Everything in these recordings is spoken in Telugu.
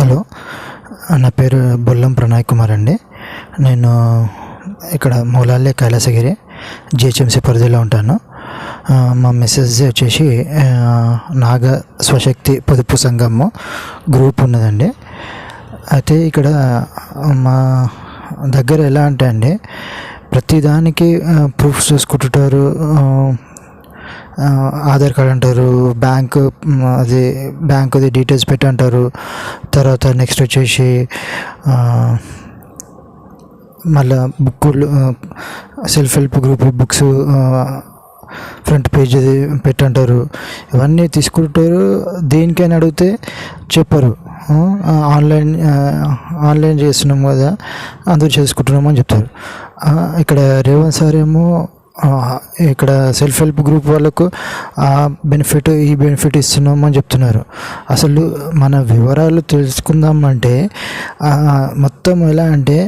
హలో నా పేరు బొల్లం ప్రణయ్ కుమార్ అండి. నేను ఇక్కడ మూలాలే కైలాసగిరి జిహెచ్ఎంసీ పరిధిలో ఉంటాను. మా మెసేజ్ వచ్చేసి నాగ స్వశక్తి పొదుపు సంఘము గ్రూప్ ఉన్నదండి. అయితే ఇక్కడ మా దగ్గర ఎలా అంటే అండి ప్రతిదానికి ప్రూఫ్స్ చూసుకుంటుంటారు ఆధార్ కార్డ్ అంటారు బ్యాంక్ అది బ్యాంకుది డీటెయిల్స్ పెట్టి అంటారు తర్వాత నెక్స్ట్ వచ్చేసి మళ్ళా బుక్కులు self help group books front page అది పెట్టంటారు. ఇవన్నీ తీసుకుంటారు. దేనికైనా అడిగితే చెప్పరు. ఆన్లైన్ ఆన్లైన్ చేస్తున్నాం కదా అందరూ చేసుకుంటున్నాం అని చెప్తారు ఇక్కడ రేవంత్ సార్ ఏమో ఇక్కడ సెల్ఫ్ హెల్ప్ గ్రూప్ వాళ్ళకు ఆ బెనిఫిట్ ఈ బెనిఫిట్ ఇస్తున్నాం అని చెప్తున్నారు. అసలు మన వివరాలు తెలుసుకుందాం అంటే మొత్తం ఎలా అంటే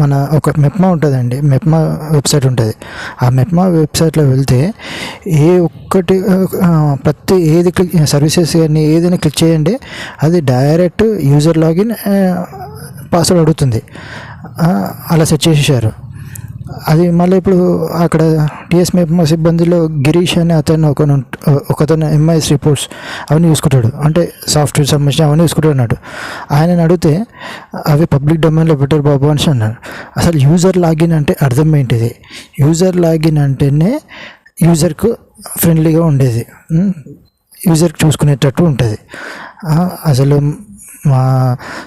మన ఒక మెప్మా ఉంటుందండి. మెప్మా వెబ్సైట్ ఉంటుంది. ఆ మెప్మా వెబ్సైట్లో వెళ్తే ఏ ఒక్కటి ప్రతి ఏది క్లిక్ సర్వీసెస్ కానీ ఏదైనా క్లిక్ చేయండి అది డైరెక్ట్ యూజర్ లాగిన్ పాస్వర్డ్ అడుగుతుంది. అలా సెట్ చేసేసారు అది మళ్ళీ ఇప్పుడు అక్కడ టిఎస్ సిబ్బందిలో గిరీష్ అనే అతను ఒక ఒకతను ఎంఐఎస్ రిపోర్ట్స్ అవన్నీ చూసుకుంటాడు అంటే సాఫ్ట్వేర్ సంబంధించిన అవన్నీ చూసుకుంటాడు అన్నాడు. ఆయనని అడిగితే అవి పబ్లిక్ డొమైన్లో పెట్టారు బాబు అని అన్నాడు. అసలు యూజర్ లాగిన్ అంటే అర్థం ఏంటిది? యూజర్ లాగిన్ అంటేనే యూజర్కు ఫ్రెండ్లీగా ఉండేది. యూజర్కి చూసుకునేటట్టు ఉంటుంది. అసలు మా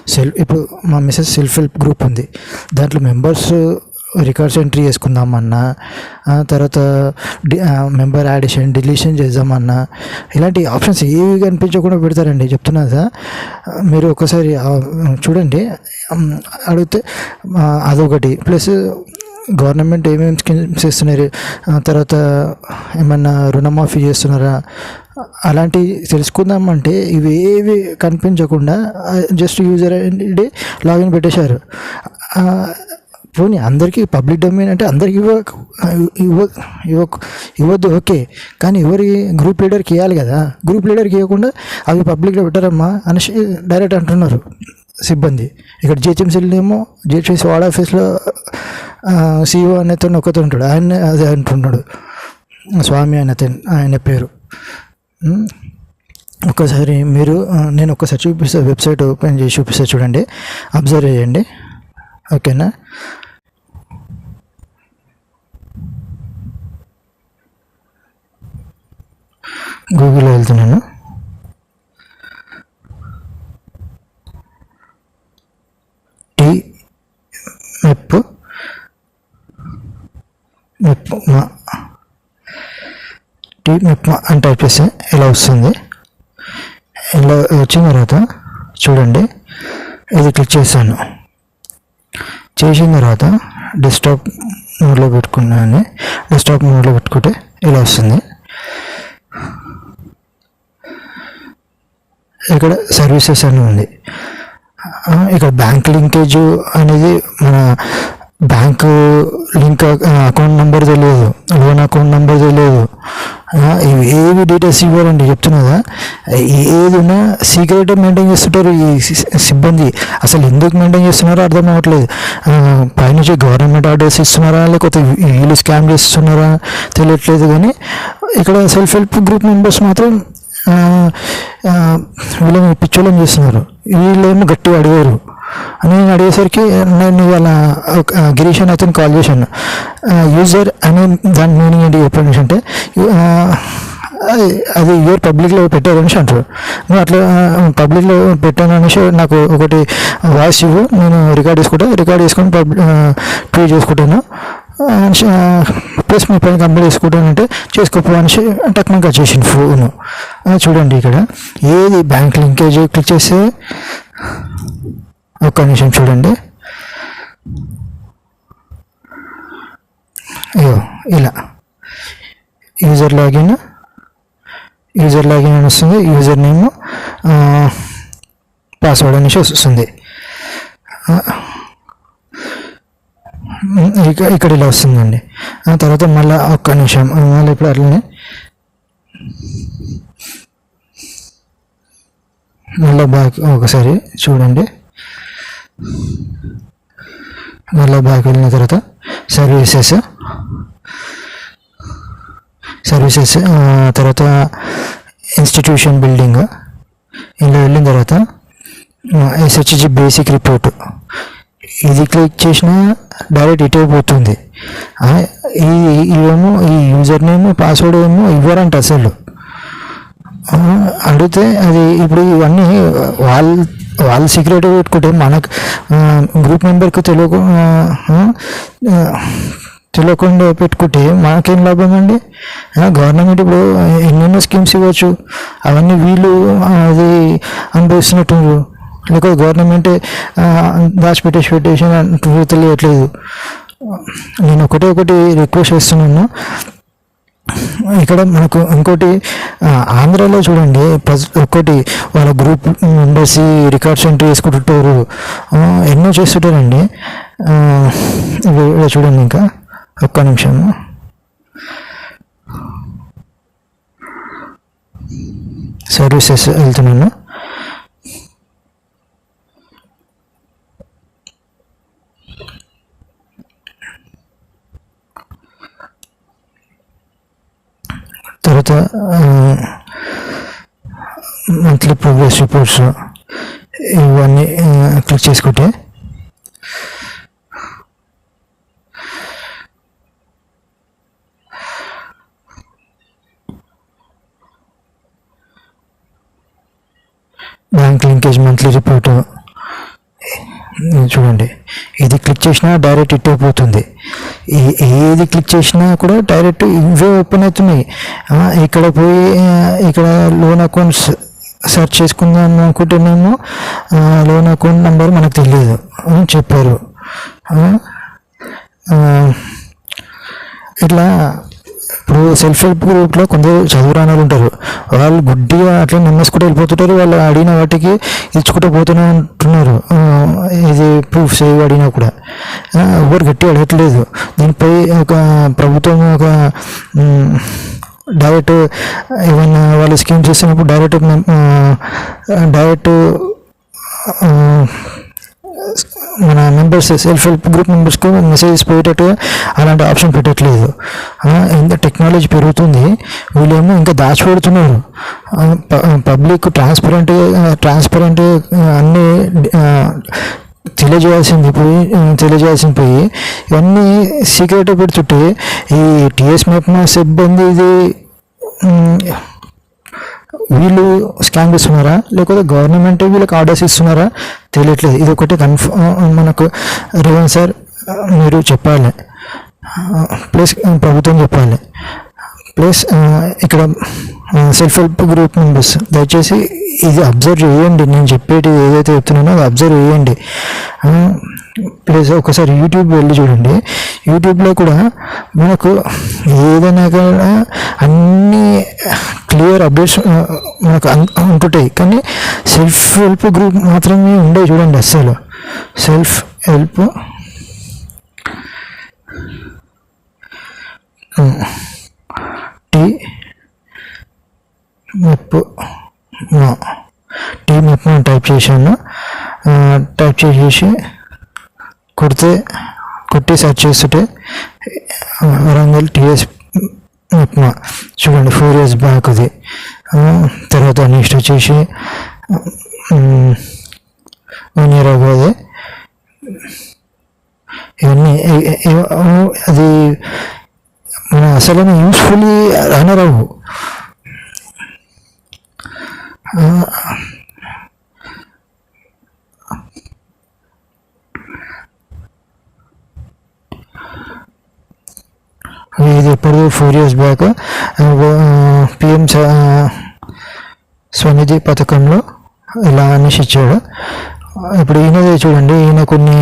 సెల్ ఇప్పుడు మా మిసెస్ సెల్ఫ్ హెల్ప్ గ్రూప్ ఉంది. దాంట్లో మెంబర్స్ రికార్డ్స్ ఎంట్రీ చేసుకుందామన్నా తర్వాత మెంబర్ యాడిషన్ డిలీషన్ చేద్దామన్నా ఇలాంటి ఆప్షన్స్ ఏవి కనిపించకుండా పెడతారండి చెప్తున్నా కదా మీరు ఒకసారి చూడండి అడిగితే అదొకటి. ప్లస్ గవర్నమెంట్ ఏమేమి స్కీమ్స్ ఇస్తున్నారు తర్వాత ఏమన్నా రుణమాఫీ చేస్తున్నారా అలాంటివి తెలుసుకుందామంటే ఇవి ఏవి కనిపించకుండా జస్ట్ యూజర్ ఐడి లాగిన్ పెట్టేశారు. పోనీ అందరికీ పబ్లిక్ డొమైన్ అంటే అందరికి ఇవ్వ ఇవ్వ ఇవ్వ ఇవ్వద్దు ఓకే. కానీ ఎవరి గ్రూప్ లీడర్కి ఇవ్వాలి కదా? గ్రూప్ లీడర్కి ఇవ్వకుండా అవి పబ్లిక్లో పెట్టారమ్మా అనేసి డైరెక్ట్ అంటున్నారు సిబ్బంది. ఇక్కడ జిహెచ్ఎంసీలో ఏమో జిహెచ్ఎంసీ వార్డ్ ఆఫీస్లో సిఇఓ అనేతను ఒకతో ఉంటాడు. ఆయన అదే అంటున్నాడు స్వామి ఆయన అతను ఆయన పేరు. ఒక్కసారి మీరు నేను ఒక్కసారి చూపిస్తా వెబ్సైట్ ఓపెన్ చేసి చూపిస్తా చూడండి. అబ్జర్వ్ చేయండి. ఓకేనా? గూగుల్లో వెళ్తున్నాను. టీ మెప్పు మెప్ మా టీ మెప్మా అని టైప్ చేస్తే ఇలా వస్తుంది? ఇలా వచ్చిన తర్వాత చూడండి ఇది క్లిక్ చేశాను. చేసిన తర్వాత డెస్క్టాప్ మోడ్లో పెట్టుకున్నాను. డెస్క్టాప్ మోడ్లో పెట్టుకుంటే ఇలా వస్తుంది? ఇక్కడ సర్వీసెస్ అని ఉంది. ఇక్కడ బ్యాంక్ లింకేజ్ అనేది మన బ్యాంకు లింక్ అకౌంట్ నెంబర్ తెలియదు. లోన్ అకౌంట్ నెంబర్ తెలియదు. ఇవి ఏవి డీటెయిల్స్ ఇవ్వాలండి? చెప్తున్నదా ఏది ఉన్నా సీక్రెట్ మెయింటైన్ చేస్తుంటారు ఈ సిబ్బంది. అసలు ఎందుకు మెయింటైన్ చేస్తున్నారో అర్థం అవ్వట్లేదు. పైనుంచి గవర్నమెంట్ ఆర్డర్స్ ఇస్తున్నారా? లేకపోతే వీళ్ళు స్కామ్ చేస్తున్నారా? తెలియట్లేదు కానీ ఇక్కడ సెల్ఫ్ హెల్ప్ గ్రూప్ మెంబర్స్ మాత్రం వీళ్ళని పిచ్చోళ్ళని చేస్తున్నారు. వీళ్ళేమో గట్టిగా అడిగారు. అని నేను అడిగేసరికి నేను ఇవాళ గిరీష్ అని అతను కాల్ చేశాను. యూజర్ అనే దాని మీనింగ్ ఏంటి చెప్పండి అంటే అది అది పబ్లిక్లో పెట్టారు అనేసి అంటారు. నువ్వు అట్లా పబ్లిక్లో పెట్టాను అనేసి నాకు ఒకటి వాయిస్ ఇవ్వు. నేను రికార్డ్ చేసుకుంటా రికార్డ్ చేసుకొని పబ్లిక్ ట్వీట్ చేసుకుంటాను. ప్లస్ మీ uh, పైన కంప్లీట్ చేసుకుంటానంటే అంటే అనేసి టక్మన్ కట్ ఫోన్. చూడండి ఇక్కడ. ఏది బ్యాంక్ లింకేజ్ క్లిక్ చేస్తే ఒక్క నిమిషం చూడండి. అయ్యో ఇలా. యూజర్ లాగిన్ యూజర్ లాగిన్ అని వస్తుంది. యూజర్ నేమ్ పాస్వర్డ్ అనేసి వస్తుంది. ఇక ఇక్కడ ఇలా వస్తుందండి. ఆ తర్వాత మళ్ళీ ఒక్క నిమిషం. మళ్ళీ ఇప్పుడు అట్లనే. మళ్ళీ బ్యాక్ ఒకసారి చూడండి. మళ్ళీ బ్యాక్ వెళ్ళిన తర్వాత సర్వీసెస్. సర్వీసెస్ తర్వాత ఇన్స్టిట్యూషన్ బిల్డింగ్. ఇలా వెళ్ళిన తర్వాత ఎస్హెచ్జి బేసిక్ రిపోర్ట్. ఇది క్లిక్ చేసినా డైరెక్ట్ ఇటే పోతుంది. ఈ ఇవేమో ఈ యూజర్ నేమ్ పాస్వర్డ్ ఏమో ఇవ్వరంట అసలు. అడిగితే అది ఇప్పుడు ఇవన్నీ వాళ్ళ వాళ్ళ సీక్రెట్ పెట్టుకుంటే మనకు గ్రూప్ మెంబర్కి తెలియక తెలియకుండా పెట్టుకుంటే మనకేం లాభం అండి? గవర్నమెంట్ ఇప్పుడు ఎన్నెన్నో స్కీమ్స్ ఇవ్వచ్చు. అవన్నీ వీళ్ళు అది అనుభవిస్తున్నట్టు బికాజ్ గవర్నమెంట్ దాచిపెట్టేసి పెట్టేసి అంటూ తెలియట్లేదు నేను ఒకటే ఒకటి రిక్వెస్ట్ చేస్తున్నాను. ఇక్కడ మనకు ఇంకోటి ఆంధ్రాలో చూడండి ప్రజ- ఒకటి వాళ్ళ గ్రూప్ మెంబర్స్ రికార్డ్స్ ఎంట్రీ చేసుకుంటుంటారు ఎన్నో చేస్తుంటారండి. ఇవి ఇక్కడ చూడండి ఇంకా. ఒక్క నిమిషము సర్వీసెస్ వెళ్తున్నాను. తర్వాత మంత్లీ ప్రోగ్రెస్ రిపోర్ట్స్ ఇవన్నీ క్లిక్ చేసుకుంటే బ్యాంక్ లింకేజ్ మంత్లీ రిపోర్టు చూడండి. ఇది క్లిక్ చేసినా డైరెక్ట్ ఇట్టే పోతుంది. ఏ- ఏది క్లిక్ చేసినా కూడా డైరెక్ట్ ఇవే ఓపెన్ అవుతున్నాయి. ఇక్కడ పోయి ఇక్కడ లోన్ అకౌంట్స్ సెర్చ్ చేసుకుందాం అనుకుంటేనేమో లోన్ అకౌంట్ నెంబర్ మనకు తెలియదు అని చెప్పారు. ఇట్లా ఇప్పుడు సెల్ఫ్ హెల్ప్ గ్రూప్లో కొందరు చదువురాని వాళ్ళు ఉంటారు. వాళ్ళు గుడ్డిగా అట్లా నమ్మేసుకుంటూ వెళ్ళిపోతుంటారు. వాళ్ళు అడిగిన వాటికి ఇచ్చుకుంటూ పోతూనే ఉంటున్నారు. ఇది ప్రూఫ్స్ ఏవి అడిగినా కూడా. ఎవరు గట్టి అడగట్లేదు. దీనిపై ఒక ప్రభుత్వం ఒక డైరెక్ట్ ఏమైనా వాళ్ళు స్కీమ్స్ ఇస్తున్నప్పుడు డైరెక్ట్ డైరెక్ట్ మన మెంబర్స్ సెల్ఫ్ హెల్ప్ గ్రూప్ మెంబర్స్కు మెసేజెస్ పోయేటట్టుగా అలాంటి ఆప్షన్ పెట్టట్లేదు. ఇంత టెక్నాలజీ పెరుగుతుంది. వీళ్ళేమో ఇంకా దాచిపెడుతున్నారు. పబ్లిక్ ట్రాన్స్పరెంట్ ట్రాన్స్పరెంట్ అన్నీ తెలియజేయాల్సింది పోయి తెలియజేయాల్సింది పోయి ఇవన్నీ సీక్రెట్ పెడుతుంటే ఈ టీఎస్ మెప్మా సిబ్బంది ఇది వీళ్ళు స్కామ్ చేస్తున్నారా? లేకపోతే గవర్నమెంట్ వీళ్ళకి ఆర్డర్స్ ఇస్తున్నారా? తెలియట్లేదు. ఇది ఒకటి కన్ఫర్మ్ మనకు రేవంత్ సార్ మీరు చెప్పాలి. ప్లస్ ప్రభుత్వం చెప్పాలి. ప్లస్ uh, ఇక్కడ సెల్ఫ్ హెల్ప్ గ్రూప్ మెంబర్స్ దయచేసి ఇది అబ్జర్వ్ చేయండి. నేను చెప్పేది ఏదైతే చెప్తున్నానో అది అబ్జర్వ్ చేయండి. ప్లస్ ఒకసారి యూట్యూబ్ వెళ్ళి చూడండి. యూట్యూబ్లో కూడా మనకు ఏదైనా కూడా అన్ని క్లియర్ అప్డేట్స్ uh, మనకు అన్- ఉంటుంటాయి. కానీ సెల్ఫ్ హెల్ప్ గ్రూప్ మాత్రమే ఉండే చూడండి అస్సలు. సెల్ఫ్ హెల్ప్ టీ మెప్ టీ మెప్ టైప్ చేశాను. టైప్ చేసేసి కొడితే కొట్టి సెర్చ్ చేస్తుంటే ఆ, వరంగల్ టీఎస్ ఉప్మా చూడండి ఫోర్ ఇయర్స్ బ్యాక్ అది. తర్వాత నెక్స్ట్ వచ్చేసి వన్ ఇయర్ అది ఇవన్నీ అది అసలు యూస్ఫుల్లీ రావు ఇది ఎప్పుడు four years back PM Svanidhi పథకంలో ఇలా అనేసి ఇచ్చాడు ఇప్పుడు ఈయనదే చూడండి ఈయన కొన్ని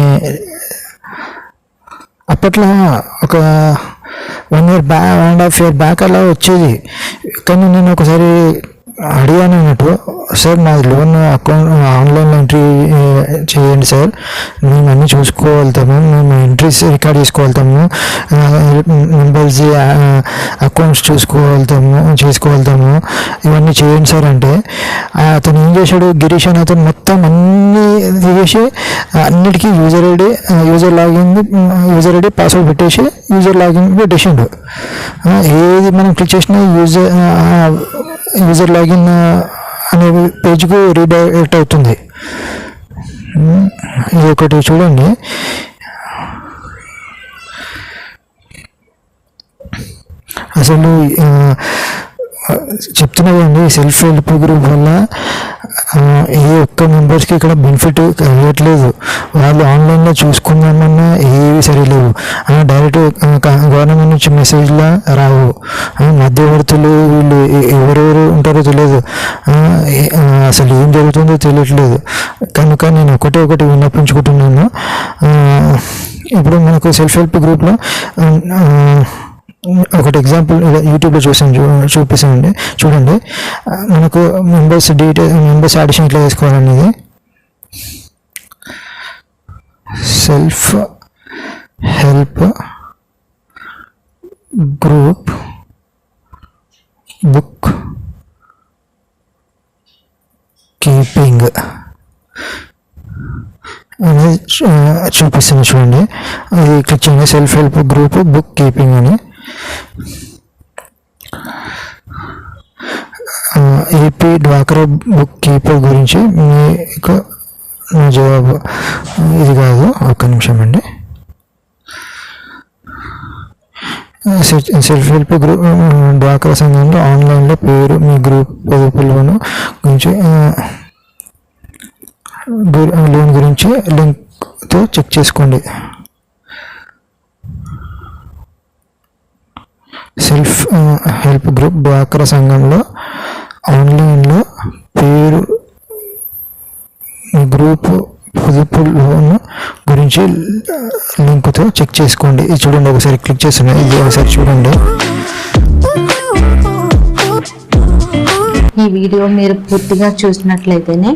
అప్పట్లో ఒక one year back one and half year back అలా వచ్చేది. కానీ నేను ఒకసారి అడిగాను అన్నట్టు సార్ నాది లోన్ అకౌంట్ ఆన్లైన్ ఎంట్రీ చేయండి సార్. మేము అన్నీ చూసుకోగలుగుతాము మేము ఎంట్రీస్ రికార్డ్ చేసుకోగలుగుతాము మెంబర్స్ అకౌంట్స్ చూసుకోగలుగుతాము చేసుకోగలుగుతాము. ఇవన్నీ చేయండి సార్ అంటే అతను ఏం చేశాడు? గిరీష్ అని అతను మొత్తం అన్నీ తీసేసి అన్నిటికీ user ID user login user ID password పెట్టేసి యూజర్ లాగిన్ పెట్టేసిండు. ఏది మనం క్లిక్ చేసినా యూజర్ యూజర్ లాగిన్ అనే పేజ్కు రీడైరెక్ట్ అవుతుంది. ఇది ఒకటి చూడండి. అసలు ఆ, సెల్ఫ్ హెల్ప్ గ్రూప్ వల్ల ఏ ఒక్క మెంబర్స్కి ఇక్కడ బెనిఫిట్ కలగట్లేదు. వాళ్ళు ఆన్లైన్లో చూసుకుందామన్నా ఏవి సరిలేవు. డైరెక్ట్ గవర్నమెంట్ నుంచి మెసేజ్లా రావు. మధ్యవర్తులు వీళ్ళు ఎవరెవరు ఉంటారో తెలియదు. అసలు ఏం జరుగుతుందో తెలియట్లేదు. కనుక నేను ఒకటే ఒకటి విన్నపించుకుంటున్నాను. ఇప్పుడు మనకు సెల్ఫ్ హెల్ప్ గ్రూప్లో ఒకటి ఎగ్జాంపుల్ యూట్యూబ్లో చూసాను చూ చూపిస్తానండి చూడండి. మనకు మెంబర్స్ డీటెయిల్ మెంబర్స్ ఆడిషన్ ఎట్లా చేసుకోవాలనేది. Self help group book keeping అనేది చూపిస్తుంది చూడండి. అది క్లిక్ చేయండి. Self help group book keeping అని. ఏపీ డ్వాక్రా బుక్ కీపర్ గురించి మీకు నా జవాబు ఇది కాదు ఒక్క నిమిషం అండి. సెల్ఫ్ హెల్ప్ గ్రూప్ డ్వాక్రా సంఘంలో ఆన్లైన్లో పేరు మీ గ్రూప్ పొదుపులను గురించి లోన్ గురించి లింక్తో చెక్ చేసుకోండి. సెల్ఫ్ హెల్ప్ గ్రూప్ డ్వాక్రా సంఘంలో ఆన్లైన్లో పేరు గ్రూప్ పొదుపు లోన్ గురించి లింక్తో చెక్ చేసుకోండి. ఇది చూడండి ఒకసారి క్లిక్ చేస్తున్నాయి ఇది ఒకసారి చూడండి. ఈ వీడియో మీరు పూర్తిగా చూసినట్లయితేనే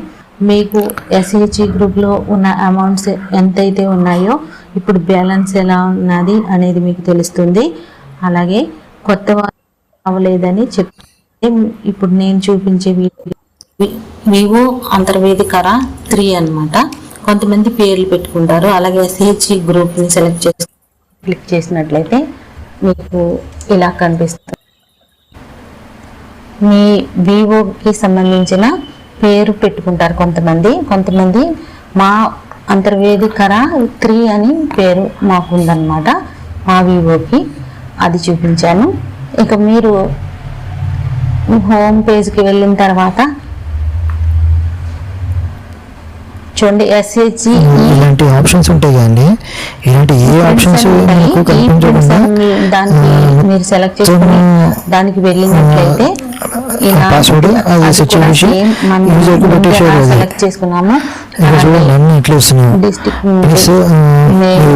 మీకు ఎస్హెచ్ఈ గ్రూప్లో ఉన్న అమౌంట్స్ ఎంతైతే ఉన్నాయో ఇప్పుడు బ్యాలెన్స్ ఎలా ఉన్నది అనేది మీకు తెలుస్తుంది. అలాగే కొత్త వారు అవ్వలేదని చెప్తే ఇప్పుడు నేను చూపించే వీడియో వివో అంతర్వేదికర త్రీ అనమాట కొంతమంది పేర్లు పెట్టుకుంటారు. అలాగే ఎస్హెచ్ఈ గ్రూప్ని సెలెక్ట్ చేసి క్లిక్ చేసినట్లయితే మీకు ఇలా కనిపిస్తుంది. మీ వివోకి సంబంధించిన పేరు పెట్టుకుంటారు కొంతమంది. కొంతమంది మా అంతర్వేదికర త్రీ అని పేరు మాకు ఉందన్నమాట మా వివోకి. అది చూపించాను. ఇక మీరు హోమ్ పేజ్కి వెళ్ళిన తర్వాత చూడండి ఎస్హెచ్జి ఇలాంటి ఆప్షన్స్ ఉంటాయి కదండి. ఇలాంటి ఏ ఆప్షన్స్ మనకు కనిపించకుండా దానికి మీరు సెలెక్ట్ చేసుకుని దానికి వెళ్ళినట్లయితే పాస్వర్డ్కి అది. సెలెక్ట్ చేసుకున్నాము. ఇక్కడ చూడండి అన్ని ఇట్లా వస్తున్నాయి. ప్లస్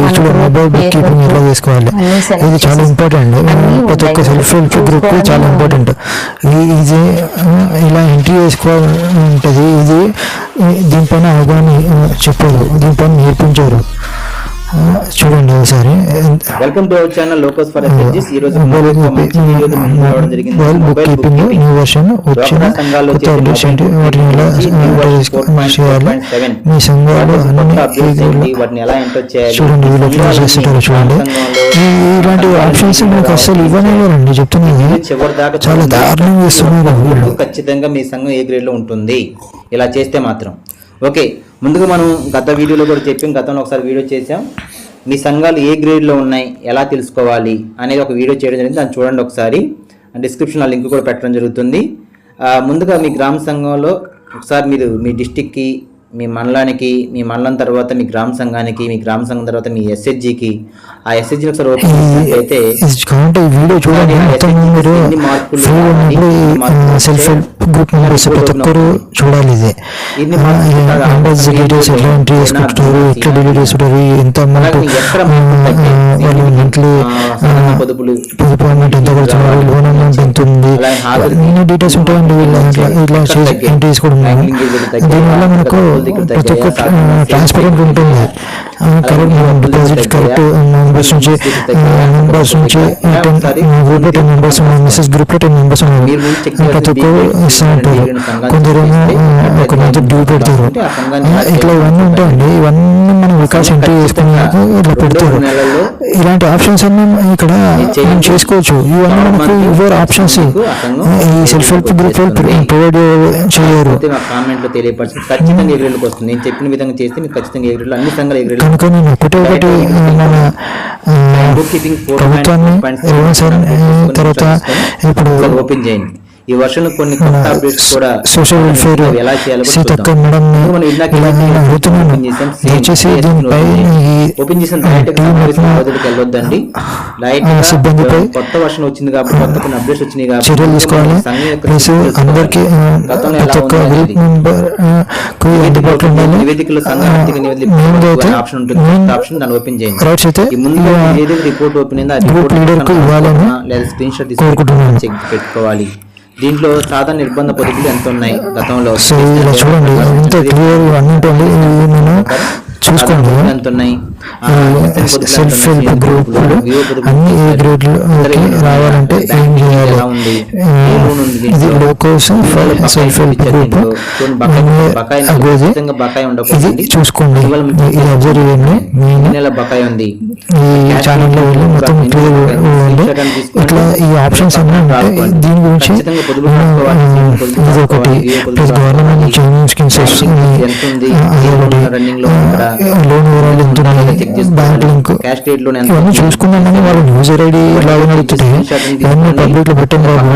చూడండి మొబైల్ బుక్ కీపింగ్ ఎట్లా చేసుకోవాలి. ఇది చాలా ఇంపార్టెంట్ ప్రతి ఒక్క సెల్ఫ్ హెల్ప్ గ్రూప్ చాలా ఇంపార్టెంట్ ఇది ఆ, ఇలా ఎంట్రీ చేసుకోవాలి ఉంటుంది ఇది దీనిపైన అవగాహన చెప్పరు. దీనిపైన నేర్పించారు. చూడండి ఒకసారి welcome to our channel locus for ఎస్ఎస్జీస్ ఈ రోజు మొబైల్ రావడం జరిగింది. బుక్ కీపింగ్ న్యూ వర్షన్ వచ్చిన కొత్త అప్డేట్స్ ఏంటి వాటిని ఎలా ఎంటర్ న్యూ చేసుకో- వర్షన్ చేయాలి. 4.7. మీ సంఘాలు వాటి అన్ని కొత్త అప్డేట్స్ పేజీలు ఏంటి? వాటిని ఎలా ఎంటర్ చేయాలి? చూడండి వీళ్ళు ఎట్లా సంఘాలని చేస్తుంటారో చూడండి. సంఘంలో ఈ ఇలాంటి ఆప్షన్స్ మీకు అసలు ఇవ్వనివ్వరండి చెప్తున్నాను ఇది చివరి దాకా చాలా చూడండి. దారుణంగా చేస్తున్నారు వీళ్ళు. ఖచ్చితంగా మీ సంఘం ఏ గ్రేడ్లో ఉంటుంది? ఇలా చేస్తే మాత్రం. ఓకే ముందుగా మనం గత వీడియోలో కూడా చెప్పాం గతంలో ఒకసారి వీడియో చేసాం మీ సంఘాలు ఏ గ్రేడ్లో ఉన్నాయి ఎలా తెలుసుకోవాలి అనేది ఒక వీడియో చేయడం జరిగింది. దాన్ని చూడండి ఒకసారి. డిస్క్రిప్షన్ ఆ లింక్ కూడా పెట్టడం జరుగుతుంది. ముందుగా మీ గ్రామ సంఘంలో ఒకసారి మీరు మీ డిస్టిక్కి మీ మండలానికి మీ మండలం తర్వాత మీ గ్రామ సంఘానికి మీ గ్రామ సంఘం తర్వాత మీ ఎస్హెచ్జికి ఆ ఎస్హెచ్జిని ఒకసారి ఓపెన్ ఈ వీడియో చూడండి. ఎన్ని సెల్ఫ్ హెల్ప్ గ్రూప్ మెంబర్స్ ప్రతి ఒక్కరు చూడాలి ఇది. డీటెయిల్స్ ఎట్లా ఎంట్రీ ఎట్లా చేసుకుంటారు ఎంత అమౌంట్ ఎక్కడ? వాళ్ళు మంత్లీ ఆ, సాధారణ పొదుపులు. పొదుపు అమౌంట్ ఎంత కడుతున్నారు లోన్ అమౌంట్ ఎంత ఉంది? అన్ని డీటెయిల్స్ ఉంటాయండి? వీళ్ళు ఇట్లా? ఎంట్రీ చేసుకోవడం? దీనివల్ల మనకు ప్రతి ఒక్క ట్రాన్స్పరెంట్ ఉంటుంది. కరెక్ట్ డిపాజిట్ కరెక్ట్ మెంబర్స్ నుంచి మెంబర్స్ నుంచి గ్రూప్లో టెన్ మెంబర్స్ మెసేజ్ గ్రూప్లో టెన్ మెంబర్స్ ఉన్నారు. ప్రతి ఒక్కరు ఇస్తూ ఉంటారు కొందరేమో ఒక మంత్ డ్యూ పెడతారు. ఇట్లా ఇవన్నీ ఉంటాయండి ఇవన్నీ మనం వికాస్ ఎంట్రీ చేసుకుని ఇట్లా పెడతారు. ఇలాంటి ఆప్షన్స్ అన్ని ఇక్కడ మనం చేసుకోవచ్చు. ఇవన్నీ మనకు ఇవ్వరు. ఆప్షన్స్ ఈ సెల్ఫ్ హెల్ప్ గ్రూప్ ప్రొవైడ్ చేయరు. ఎగ్రేడ్లకు వస్తుంది. నేను చెప్పిన విధంగా చేస్తే మీకు ఖచ్చితంగా ఎగ్రేడ్లు అన్ని సంఘాలు బుక్ కీపింగ్ తర్వాత ఇప్పుడు ఓపెన్ చేయండి. ఈ వర్షంలో కొన్ని కొత్త అప్డేట్స్ కూడా సోషల్ వెల్ఫేర్ ఎలా చేయాలో సీతక్క. మేడం మనం ఇందాక దయచేసి దీనిపై ఓపెన్ చేసిన వెళ్ళొద్దండి. డైరెక్ట్ సిబ్బందిపై కొత్త వర్షన్ వచ్చింది కాబట్టి కొత్త కొన్ని అప్డేట్స్ వచ్చినాయి కాబట్టి చర్యలు తీసుకోవాలి. ప్లస్. అందరికీ ప్రతి ఒక్క. మెంబర్కు అందుబాటులో ఉండాలి. నివేదికలో నివేదిక ఆప్షన్ ఉంటుంది. ఆప్షన్ దాన్ని ఓపెన్ చేయండి. అయితే ఈ ముందు ఏదైతే రిపోర్ట్ ఓపెన్ అయిందో ఆ గ్రూప్ రిపోర్ట్ లీడర్కు మనం ఇవ్వాలని లేదా స్క్రీన్ షాట్. చెక్ పెట్టుకోవాలి. దీంట్లో సాధారణ నిర్బంధ పొదుపులు ఎంత ఉన్నాయి గతంలో? సో ఇలా చూడండి ఎంత క్లియర్ అన్ని ఉంటుంది ఇవి నేను చూసుకోండి. ఎంత ఉన్నాయి సెల్ఫ్? హెల్ప్ గ్రూపులు అన్ని ఏ ఎంత గ్రేడ్లు ఉన్నాయి? రావాలంటే ఏం చేయాలి? ఇది? లోకోస్ సెల్ఫ్ హెల్ప్ గ్రూప్ ఇది చూసుకోండి. ఇది అబ్జర్వ్ చేయండి. మెయిన్ ఈ ఛానల్లో వెళ్ళి మొత్తం ఇట్లా ఈ ఆప్షన్స్ అన్నీ ఉంటాయి దీని గురించి ఇది ఒకటి. ప్లస్ గవర్నమెంట్ ఏమేమి స్కీమ్స్ వస్తుంది లోన్ వివరాలు ఎంత ఉన్నాయి. బ్యాంక్ లింక్ ఇవన్నీ? చూసుకున్నామని వాళ్ళు యూజర్ ఐడి లాగిన్ అవుతుంటే ఇవన్నీ పబ్లిక్లో పెట్టాం బాబు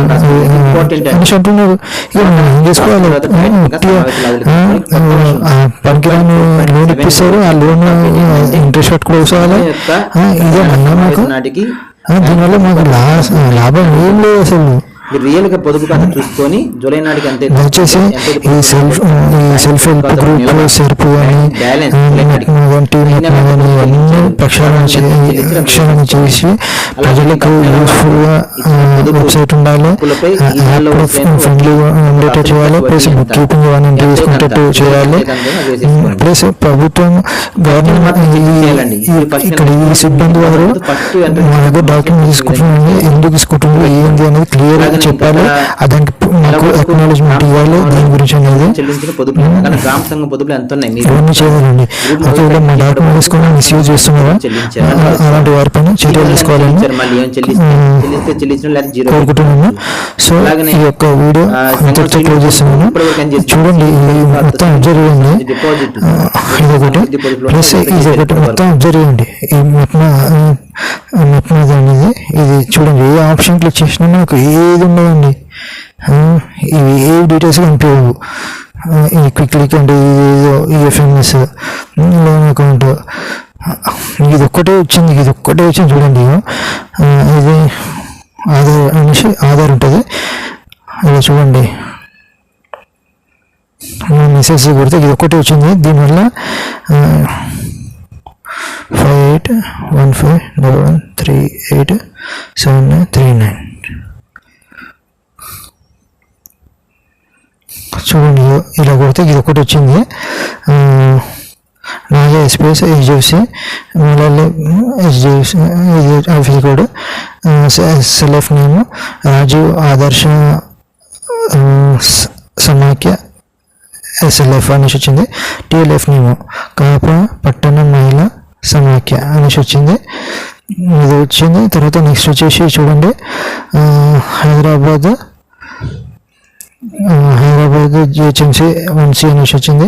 అనేసి అంటున్నారు ఇక మనం ఏం చేసుకోవాలి? ఆ, పనికిరాని లోన్ ఇప్పిస్తారు. ఆ లోన్ ఇంట్రెస్ట్ కట్ కూడా వస్తుంది. ఇదే మన్నా మాకు. దీనివల్ల మాకు లాస్ లాభం ఏం లేదు అసలు. మీరు రియల్గా పొదుపు ఖాతా చూసుకొని జూలై నాటికి ఎంత దయచేసి ఈ సెల్ఫ్ ఈ సెల్ఫ్ హెల్ప్ గ్రూప్ సెర్పు అని బ్యాలెన్స్ వంటి అన్ని ప్రక్షాళన ప్రక్షాళన చేసి ప్రజలకు యూస్ఫుల్గా వెబ్సైట్ ఉండాలి. ఫ్రెండ్లీగా ఉండేటట్టు చేయాలి. ప్లస్ బుక్ కీపింగ్ అని తీసుకునేటట్టు చేయాలి. ప్లస్ ప్రభుత్వం గవర్నమెంట్ ఇక్కడ ఈ సిబ్బంది వారు మా దగ్గర డాక్యుమెంట్ తీసుకుంటున్నాను ఎందుకు తీసుకుంటున్నారు? ఏంది అనేది క్లియర్గా చెప్పాలి. దానికి మాకు అక్నాలజ్మెంట్ ఇవ్వాలి. దీని గురించి అనేది గ్రామ సంఘం పొదుపులు ఎంత ఉన్నాయి ఇవన్నీ చేయాలండి. ఒకవేళ మా డాక్యుమెంట్ తీసుకొని మిస్యూజ్ చేస్తున్నారా? అలాంటి వారిపైన చర్యలు తీసుకోవాలని కోరుకుంటున్నాను. సో ఈ యొక్క వీడియో క్లోజ్ చేస్తున్నాను? చూడండి మొత్తం అబ్జర్వ్ చేయండి. డిపాజిట్ ఇది ఒకటి. ప్లస్ ఇది ఒకటి. మొత్తం అబ్జర్వ్ చేయండి. ఈ అనేది ఇది చూడండి ఏ ఆప్షన్ క్లిక్ చేసినా మనకు ఏది ఉండదండి. ఇవి ఏ డీటెయిల్స్ కనిపించవు ఈ క్విక్ క్లిక్ అంటే ఇది ఈఎఫ్ఎంఎస్ లోన్ అకౌంట్ ఇది ఒక్కటే వచ్చింది ఇది ఒక్కటే వచ్చింది చూడండి. ఇది ఆధార్ అనేసి ఆధార్ ఉంటుంది. ఇలా చూడండి. మెసేజ్ కొడితే ఇది ఒక్కటే వచ్చింది. దీనివల్ల five eight one five double one three eight seven nine three nine చూడండి ఇలా కొడితే ఇది ఒకటి వచ్చింది. ఆ, నాగా ఎస్పీఎస్ హెచ్డిఎఫ్సి మళ్ళీ HDFC office code SLF name Rajiv Adarsha సమాఖ్య ఎస్ఎల్ఎఫ్ అనేసి వచ్చింది. టిఎల్ఎఫ్ నేమ్ కాప పట్టణ మహిళ సమాఖ్య అనేసి వచ్చింది. ఇది వచ్చింది. తర్వాత నెక్స్ట్ వచ్చేసి చూడండి. హైదరాబాద్. హైదరాబాద్ జిహెచ్ఎంసీ వన్సీ అనేసి వచ్చింది.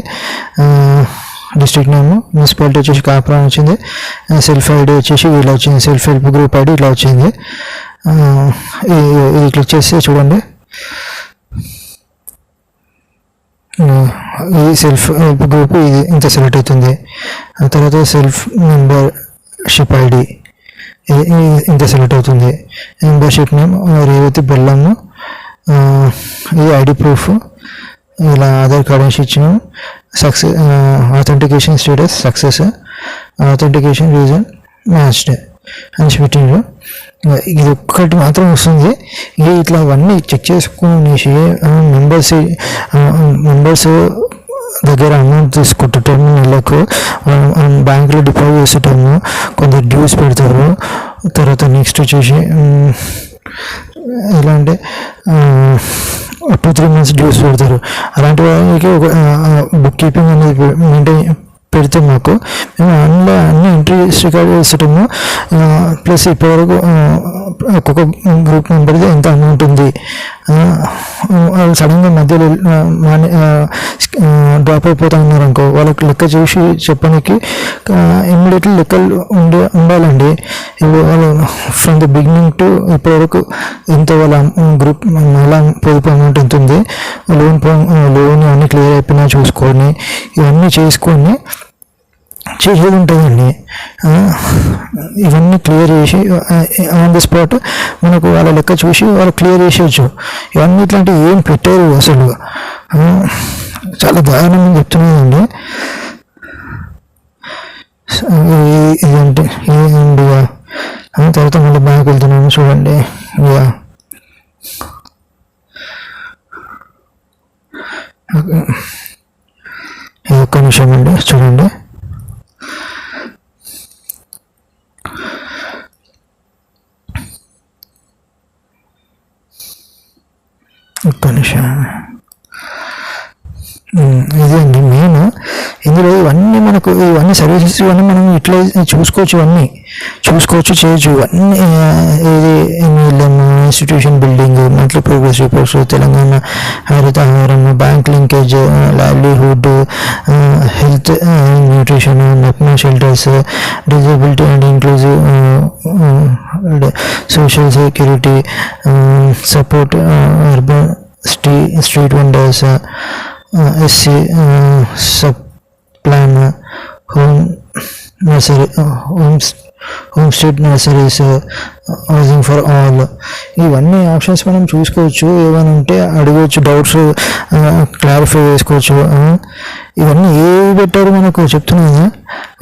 డిస్ట్రిక్ట్ నేమ్ మున్సిపాలిటీ వచ్చేసి కాపురం అని వచ్చింది. సెల్ఫ్ ఐడి వచ్చేసి ఇలా వచ్చింది. సెల్ఫ్ హెల్ప్ గ్రూప్ ఐడి ఇలా వచ్చింది. ఇది ఇది క్లిక్ చేస్తే చూడండి. ఈ సెల్ఫ్ గ్రూప్ ఇది ఇంత సెలెక్ట్ అవుతుంది. ఆ తర్వాత సెల్ఫ్ మెంబర్షిప్ ఐడి ఇంత సెలెక్ట్ అవుతుంది. మెంబర్షిప్ నేమ్ రేవతి బెల్లము ఈ ఐడి ప్రూఫ్ ఇలా ఆధార్ కార్డ్ నుంచి ఇచ్చిన. Success authentication status success authentication reason matched అని పెట్టిండ్రు ఇది ఒక్కటి మాత్రం వస్తుంది. ఇది ఇట్లా అవన్నీ చెక్ చేసుకునేసి మెంబర్స్ మెంబర్స్ దగ్గర అమౌంట్ తీసుకుంటాము నెలకు బ్యాంకులో డిపాజిట్ చేసేటము కొంత డ్యూస్ పెడతారు. తర్వాత నెక్స్ట్ వచ్చేసి ఎలా అంటే టూ త్రీ మంత్స్ డ్యూస్ పెడతారు. అలాంటి వాళ్ళకి ఒక బుక్ కీపింగ్ అనేది మెయింటైన్ పెడితే మాకు. మేము అందులో అన్ని ఎంట్రీస్ రికార్డ్ చేసేటము ప్లస్ ఇప్పటివరకు ఒక్కొక్క గ్రూప్ మెంబర్ది ఎంత అమౌంట్ ఉంది. సడన్గా మధ్యలో డ్రాప్ అయిపోతా ఉన్నారు అనుకో వాళ్ళకి లెక్క చూసి చెప్పడానికి ఇమ్మీడియట్లీ లెక్కలు ఉండే ఉండాలండి. వాళ్ళు ఫ్రమ్ ద బిగినింగ్ టు ఇప్పటివరకు ఎంత వాళ్ళ గ్రూప్ మళ్ళా పొదుపు అమౌంట్ ఎంత ఉంది లోన్ లోన్ అన్ని క్లియర్ అయిపోయినా చూసుకొని ఇవన్నీ చేసుకొని చేసేది ఉంటుందండి. ఇవన్నీ క్లియర్ చేసి ఆన్ ది స్పాట్ మనకు వాళ్ళ లెక్క చూసి వాళ్ళు క్లియర్ చేసేయచ్చు. ఇవన్నీ ఇట్లాంటివి ఏం పెట్టారు అసలు. చాలా దారుణంగా చెప్తున్నానండి ఇదంటే ఇదండి తర్వాత మళ్ళీ బ్యాంక్ వెళ్తున్నాను చూడండి. ఇక ఇది ఒక్క నిమిషం అండి చూడండి. విషయం ఇదే అండి మెయిన్ ఇందులో ఇవన్నీ మనకు ఇవన్నీ సర్వీసెస్ ఇవన్నీ మనం ఇట్లా చూసుకోవచ్చు ఇవన్నీ. చూసుకోవచ్చు చేయొచ్చు. ఇవన్నీ ఇది MELM institution building monthly progress reports Telangana Harithaharam bank linkage livelihood health nutrition MEPMA shelters disability and inclusive social security support urban స్ట్రీ street vendors SC sub plan home nursery homes home state nurseries housing for all ఇవన్నీ ఆప్షన్స్ మనం చూసుకోవచ్చు. ఏమైనా ఉంటే అడగవచ్చు డౌట్స్ క్లారిఫై చేసుకోవచ్చు. ఇవన్నీ ఏవి పెట్టారు మనకు చెప్తున్నాను.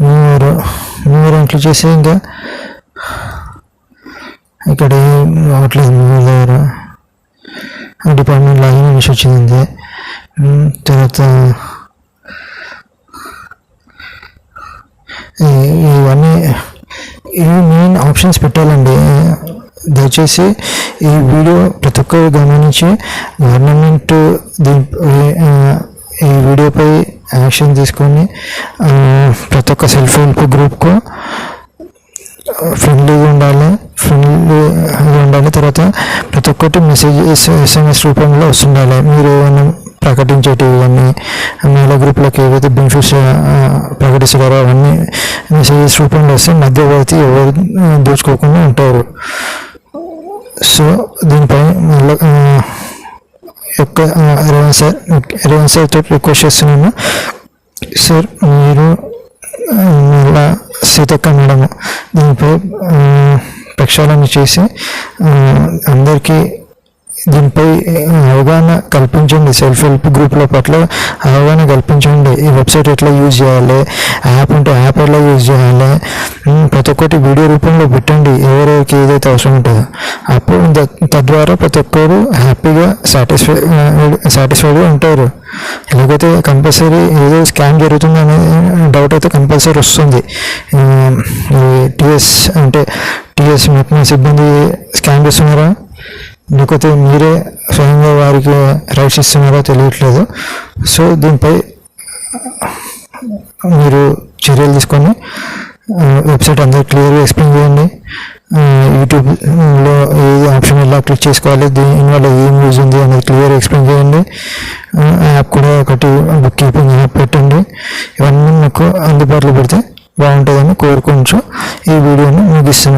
మీరు మీరు క్లిక్ చేసే ఇంకా. ఇక్కడ ఏం రావట్లేదు మీ దగ్గర. డిపార్ట్మెంట్ లాగిన్ అనేసి వచ్చింది తర్వాత ఇవన్నీ ఇవి మెయిన్ ఆప్షన్స్ పెట్టాలండి. దయచేసి ఈ వీడియో ప్రతి ఒక్కరు గమనించి గవర్నమెంట్ దీని ఈ వీడియోపై యాక్షన్ తీసుకొని ప్రతి ఒక్క సెల్ఫ్ హెల్ప్ గ్రూప్కు ఫ్రెండ్లీగా ఉండాలి. ఉండాలి తర్వాత ప్రతి ఒక్కటి మెసేజెస్ ఎస్ఎంఎస్ రూపంలో వస్తుండాలి. మీరు ఏమైనా ప్రకటించేటివి ఇవన్నీ మీల గ్రూప్లకు ఏవైతే బెనిఫిట్స్ ప్రకటిస్తారో అవన్నీ మెసేజెస్ రూపంలో వస్తే మధ్యవర్తి ఎవరు దోచుకోకుండా ఉంటారు. సో దీనిపై మళ్ళీ యొక్క రేవంత్ సార్ రేవంత్ సార్ తోటి రిక్వెస్ట్ చేస్తున్నాను. సార్ మీరు మళ్ళా సీతక్క మేడం దీనిపై ప్రక్షాళన చేసి అందరికీ దీనిపై అవగాహన కల్పించండి. సెల్ఫ్ హెల్ప్ గ్రూప్ల పట్ల అవగాహన కల్పించండి. ఈ వెబ్సైట్ ఎట్లా యూజ్ చేయాలి? యాప్ ఉంటే యాప్ ఎట్లా యూజ్ చేయాలి? ప్రతి ఒక్కటి వీడియో రూపంలో పెట్టండి. ఎవరికి ఏదైతే అవసరం ఉంటుందో. అప్పుడు తద్వారా ప్రతి ఒక్కరు హ్యాపీగా సాటిస్ఫై సాటిస్ఫైడ్గా ఉంటారు. లేకపోతే కంపల్సరీ ఏదో స్కామ్ జరుగుతుంది అనే డౌట్ అయితే కంపల్సరీ వస్తుంది. టీఎస్ టిఎస్ అంటే టీఎస్ మెట్న సిబ్బంది స్కామ్ చేస్తున్నారా? లేకపోతే మీరే స్వయంగా వారికి రైట్స్ ఇస్తున్నారో తెలియట్లేదు. సో దీనిపై మీరు చర్యలు తీసుకొని వెబ్సైట్ అందరూ క్లియర్గా ఎక్స్ప్లెయిన్ చేయండి. యూట్యూబ్లో ఏ ఆప్షన్ ఎలా క్లిక్ చేసుకోవాలి దీనివల్ల ఏం యూజ్ ఉంది అనేది క్లియర్ ఎక్స్ప్లెయిన్ చేయండి. ఆ, యాప్ కూడా ఒకటి బుక్ కీపింగ్ యాప్ పెట్టండి. ఇవన్నీ మీకు అందుబాటులో పెడితే బాగుంటుందని కోరుకుంటూ ఈ వీడియోని ముగిస్తున్నాను.